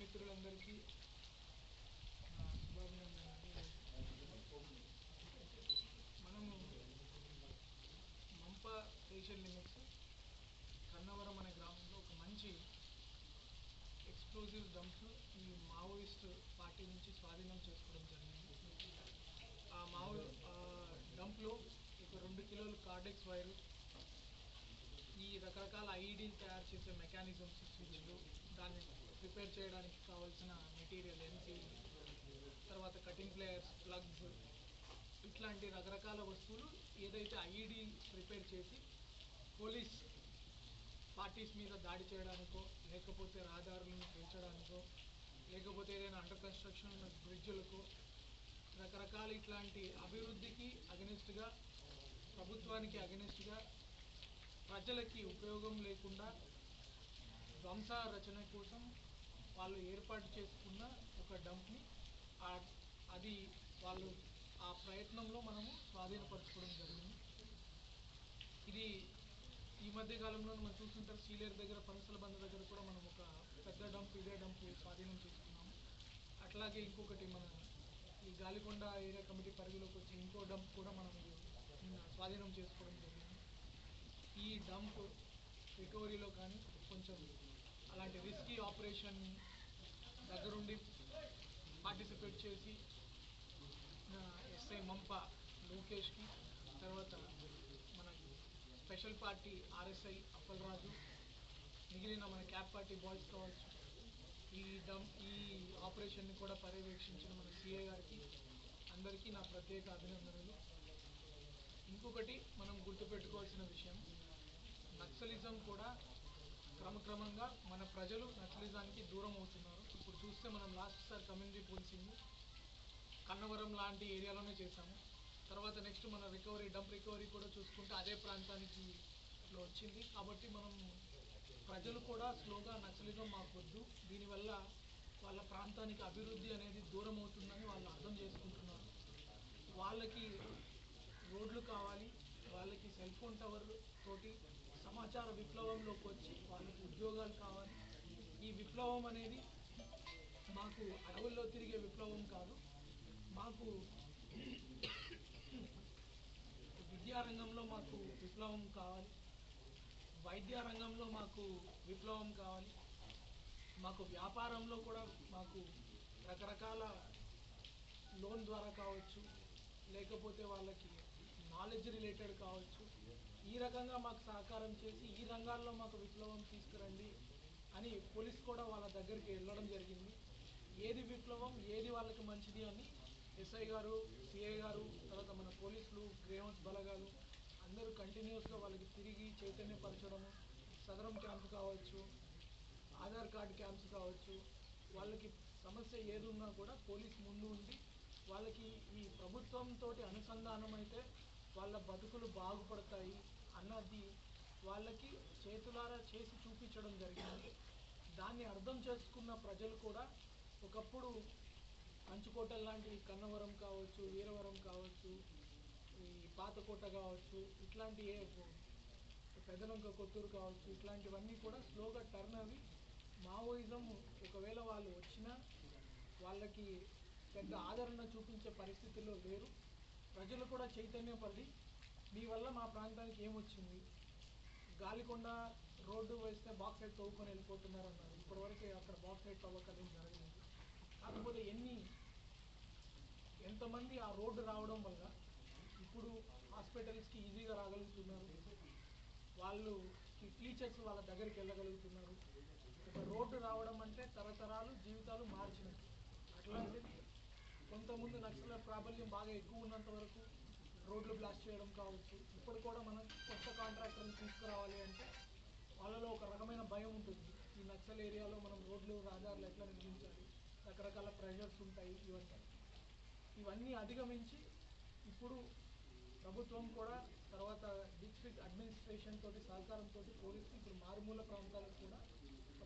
అందరికీ మనము Mampa facial limits Kannavaram అనే గ్రామంలో ఒక మంచి ఎక్స్ప్లోజివ్ డంప్స్ ఈ మావోయిస్ట్ పార్టీ నుంచి స్వాధీనం చేసుకోవడం జరిగింది. ఆ మావో డంప్లో ఒక రెండు కిలోలు కార్డెక్స్ వైరు ఈ రకరకాల ఐఈడీలు తయారు చేసే మెకానిజమ్స్ స్విచ్లు దాన్ని ప్రిపేర్ చేయడానికి కావాల్సిన మెటీరియల్ ఎన్సీ తర్వాత కటింగ్ ప్లేయర్స్ ప్లగ్స్ ఇట్లాంటి రకరకాల వస్తువులు ఏదైతే ఐఈడి ప్రిపేర్ చేసి పోలీస్ పార్టీస్ మీద దాడి చేయడానికో లేకపోతే రహదారులను పెంచడానికో లేకపోతే ఏదైనా అండర్ కన్స్ట్రక్షన్ బ్రిడ్జ్లకో రకరకాల ఇట్లాంటి అభివృద్ధికి అగనిస్ట్గా ప్రభుత్వానికి అగనిస్ట్గా ప్రజలకి ఉపయోగం లేకుండా ధ్వంస రచన కోసం వాళ్ళు ఏర్పాటు చేసుకున్న ఒక డంప్ని అది వాళ్ళు ఆ ప్రయత్నంలో మనము స్వాధీనపరచుకోవడం జరిగింది. ఇది ఈ మధ్య కాలంలో మనం చూస్తుంటారు సీలేరు దగ్గర పనసల బంద దగ్గర కూడా మనం ఒక పెద్ద డంప్ ఇదే డంప్ స్వాధీనం చేసుకున్నాము. అట్లాగే ఇంకొకటి మన ఈ గాలికొండ ఏరియా కమిటీ పరిధిలోకి వచ్చి ఇంకో డంప్ కూడా మనం స్వాధీనం చేసుకోవడం జరిగింది. ఈ డంప్ రికవరీలో కానీ కొంచెం అలాంటి రిస్కీ ఆపరేషన్ దగ్గరుండి పార్టిసిపేట్ చేసి ఎస్ఐ మంప లోకేష్కి తర్వాత మన స్పెషల్ పార్టీ ఆర్ఎస్ఐ అప్పలరాజు మిగిలిన మన క్యాప్ పార్టీ బాయ్స్ కావచ్చు ఈ డమ్ ఈ ఆపరేషన్ని కూడా పర్యవేక్షించిన మన సిఏ గారికి అందరికీ నా ప్రత్యేక అభినందనలు. ఇంకొకటి మనం గుర్తుపెట్టుకోవాల్సిన విషయం నక్సలిజం కూడా క్రమక్రమంగా మన ప్రజలు నక్సలిజానికి దూరం అవుతున్నారు. ఇప్పుడు చూస్తే మనం last sir community policing Kannavaram లాంటి ఏరియాలోనే చేశాము. తర్వాత నెక్స్ట్ మన రికవరీ డంప్ రికవరీ కూడా చూసుకుంటే అదే ప్రాంతానికి వచ్చింది. కాబట్టి మనం ప్రజలు కూడా స్లోగా నక్సలిజం మాకు వద్దు దీనివల్ల వాళ్ళ ప్రాంతానికి అభివృద్ధి అనేది దూరం అవుతుందని వాళ్ళు అర్థం చేసుకుంటున్నారు. వాళ్ళకి రోడ్లు కావాలి వాళ్ళకి సెల్ ఫోన్ టవర్ తోటి సమాచార విప్లవంలోకి వచ్చి వాళ్ళకి ఉద్యోగాలు కావాలి. ఈ విప్లవం అనేది మాకు అడవుల్లో తిరిగే విప్లవం కాదు. మాకు విద్యారంగంలో మాకు విప్లవం కావాలి. వైద్య రంగంలో మాకు విప్లవం కావాలి. మాకు వ్యాపారంలో కూడా మాకు రకరకాల లోన్ ద్వారా కావచ్చు. లేకపోతే వాళ్ళకి నాలెడ్జ్ రిలేటెడ్ కావచ్చు. ఈ రకంగా మాకు సహకారం చేసి ఈ రంగాల్లో మాకు విప్లవం తీసుకురండి అని పోలీస్ కూడా వాళ్ళ దగ్గరికి వెళ్ళడం జరిగింది. ఏది విప్లవం ఏది వాళ్ళకి మంచిది అని ఎస్ఐ గారు సిఐ గారు తర్వాత మన పోలీసులు గ్రేవన్స్ బలగాలు అందరూ కంటిన్యూస్గా వాళ్ళకి తిరిగి చైతన్యపరచడము సదరం క్యాంప్ కావచ్చు ఆధార్ కార్డ్ క్యాంప్స్ కావచ్చు వాళ్ళకి సమస్య ఏదున్నా కూడా పోలీస్ ముందు ఉండి వాళ్ళకి ఈ ప్రభుత్వంతో అనుసంధానం అయితే వాళ్ళ బతుకులు బాగుపడతాయి అన్నది వాళ్ళకి చేతులారా చేసి చూపించడం జరిగింది. దాన్ని అర్థం చేసుకున్న ప్రజలు కూడా ఒకప్పుడు కంచుకోట లాంటి కన్నవరం కావచ్చు వీరవరం కావచ్చు ఈ పాతకోట కావచ్చు ఇట్లాంటి ఏ పెదలంక కొత్తూరు కావచ్చు ఇట్లాంటివన్నీ కూడా స్లోగా టర్న్ అవి. మావోయిజం ఒకవేళ వాళ్ళు వచ్చినా వాళ్ళకి పెద్ద ఆదరణ చూపించే పరిస్థితుల్లో లేరు. ప్రజలు కూడా చైతన్యపల్లి మీ వల్ల మా ప్రాంతానికి ఏమొచ్చింది? గాలికొండ రోడ్డు వేస్తే బాక్సైడ్ తవ్వుకొని వెళ్ళిపోతున్నారు అన్నారు ఇప్పటివరకు అక్కడ బాక్సైడ్ తవ్వకాలు ఏం జరగలేదు. కాకపోతే ఎన్ని ఎంతమంది ఆ రోడ్డు రావడం వల్ల ఇప్పుడు హాస్పిటల్స్కి ఈజీగా రాగలుగుతున్నారు? వాళ్ళు టీచర్స్ వాళ్ళ దగ్గరికి వెళ్ళగలుగుతున్నారు? ఒక రోడ్డు రావడం అంటే తరతరాలు జీవితాలు మార్చినట్టు. అట్లాంటిది కొంతమంది నక్సల ప్రాబల్యం బాగా ఎక్కువ ఉన్నంత వరకు రోడ్లు బ్లాస్ట్ చేయడం కావచ్చు. ఇప్పుడు కూడా మనం కొత్త కాంట్రాక్టర్ని తీసుకురావాలి అంటే వాళ్ళలో ఒక రకమైన భయం ఉంటుంది. ఈ నక్సల్ ఏరియాలో మనం రోడ్లు రహదారులు ఎట్లా నిర్మించాలి? రకరకాల ప్రెషర్స్ ఉంటాయి ఇవన్నీ ఇవన్నీ అధిగమించి ఇప్పుడు ప్రభుత్వం కూడా తర్వాత డిస్ట్రిక్ట్ అడ్మినిస్ట్రేషన్ తోటి సహకారంతో పోలీసులు ఇప్పుడు మారుమూల ప్రాంతాలకు కూడా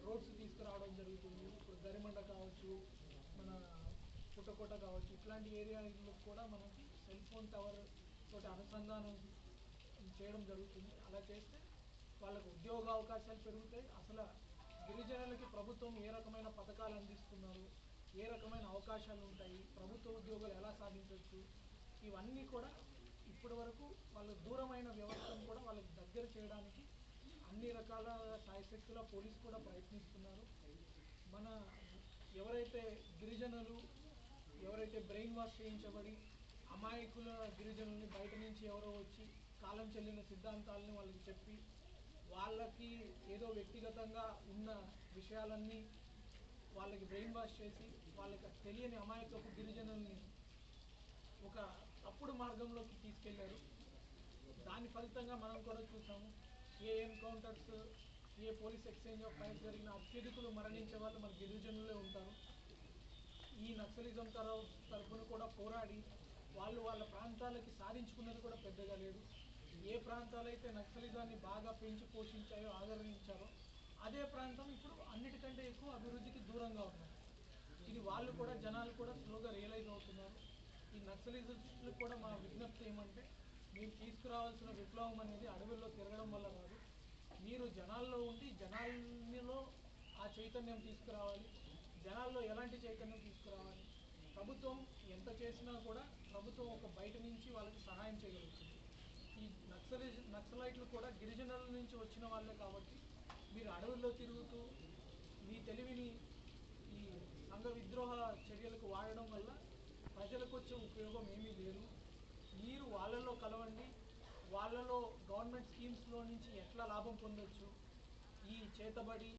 రోడ్స్ తీసుకురావడం జరుగుతుంది. ఇప్పుడు గరిమండ కావచ్చు మన పుట్టకోట కావచ్చు ఇట్లాంటి ఏరియాలో కూడా మనకి సెల్ ఫోన్ టవర్ తోటి అనుసంధానం చేయడం జరుగుతుంది. అలా చేస్తే వాళ్ళకు ఉద్యోగ అవకాశాలు పెరుగుతాయి. అసలు గిరిజనులకి ప్రభుత్వం ఏ రకమైన పథకాలు అందిస్తున్నారు? ఏ రకమైన అవకాశాలు ఉంటాయి? ప్రభుత్వ ఉద్యోగాలు ఎలా సాధించవచ్చు? ఇవన్నీ కూడా ఇప్పటి వరకు వాళ్ళ దూరమైన వ్యవస్థను కూడా వాళ్ళకి దగ్గర చేయడానికి అన్ని రకాల సాయశక్తుల పోలీసు కూడా ప్రయత్నిస్తున్నారు. మన ఎవరైతే గిరిజనులు ఎవరైతే బ్రెయిన్ వాష్ చేయించబడి అమాయకుల గిరిజనుల్ని బయట నుంచి ఎవరో వచ్చి కాలం చెల్లిన సిద్ధాంతాలని వాళ్ళకి చెప్పి వాళ్ళకి ఏదో వ్యక్తిగతంగా ఉన్న విషయాలన్నీ వాళ్ళకి బ్రెయిన్ వాష్ చేసి వాళ్ళకి తెలియని అమాయకపు గిరిజనుల్ని ఒక తప్పుడు మార్గంలోకి తీసుకెళ్ళారు. దాని ఫలితంగా మనం కూడా చూసాము. ఏ ఎన్కౌంటర్స్ ఏ పోలీస్ ఎక్స్చేంజ్ ఆఫ్ ఫైర్ జరిగిన అత్యధికులు మరణించే వాళ్ళు మన గిరిజనులే ఉంటారు. ఈ నక్సలిజం తర తరఫున కూడా పోరాడి వాళ్ళు వాళ్ళ ప్రాంతాలకి సాధించుకున్నది కూడా పెద్దగా లేదు. ఏ ప్రాంతాలైతే నక్సలిజాన్ని బాగా పెంచి పోషించాయో ఆదరించారో అదే ప్రాంతం ఇప్పుడు అన్నిటికంటే ఎక్కువ అభివృద్ధికి దూరంగా ఉన్నాయి ఇది వాళ్ళు కూడా జనాలు కూడా స్లోగా రియలైజ్ అవుతున్నారు. ఈ నక్సలిజులకు కూడా మా విజ్ఞప్తి ఏమంటే మీరు తీసుకురావాల్సిన విప్లవం అనేది అడవుల్లో తిరగడం వల్ల కాదు. మీరు జనాల్లో ఉండి జనాల్లో ఆ చైతన్యం తీసుకురావాలి. జనాల్లో ఎలాంటి చైతన్యం తీసుకురావాలి? ప్రభుత్వం ఎంత చేసినా కూడా ప్రభుత్వం ఒక బయట నుంచి వాళ్ళకి సహాయం చేయగలుగుతుంది. ఈ నక్సలి నక్సలైట్లు కూడా గిరిజనుల నుంచి వచ్చిన వాళ్ళే కాబట్టి మీరు అడవుల్లో తిరుగుతూ మీ తెలివిని ఈ సంఘ విద్రోహ చర్యలకు వాడడం వల్ల ప్రజలకు వచ్చే ఉపయోగం ఏమీ లేదు. మీరు వాళ్ళలో కలవండి. వాళ్ళలో గవర్నమెంట్ స్కీమ్స్లో నుంచి ఎట్లా లాభం పొందొచ్చు? ఈ చేతబడి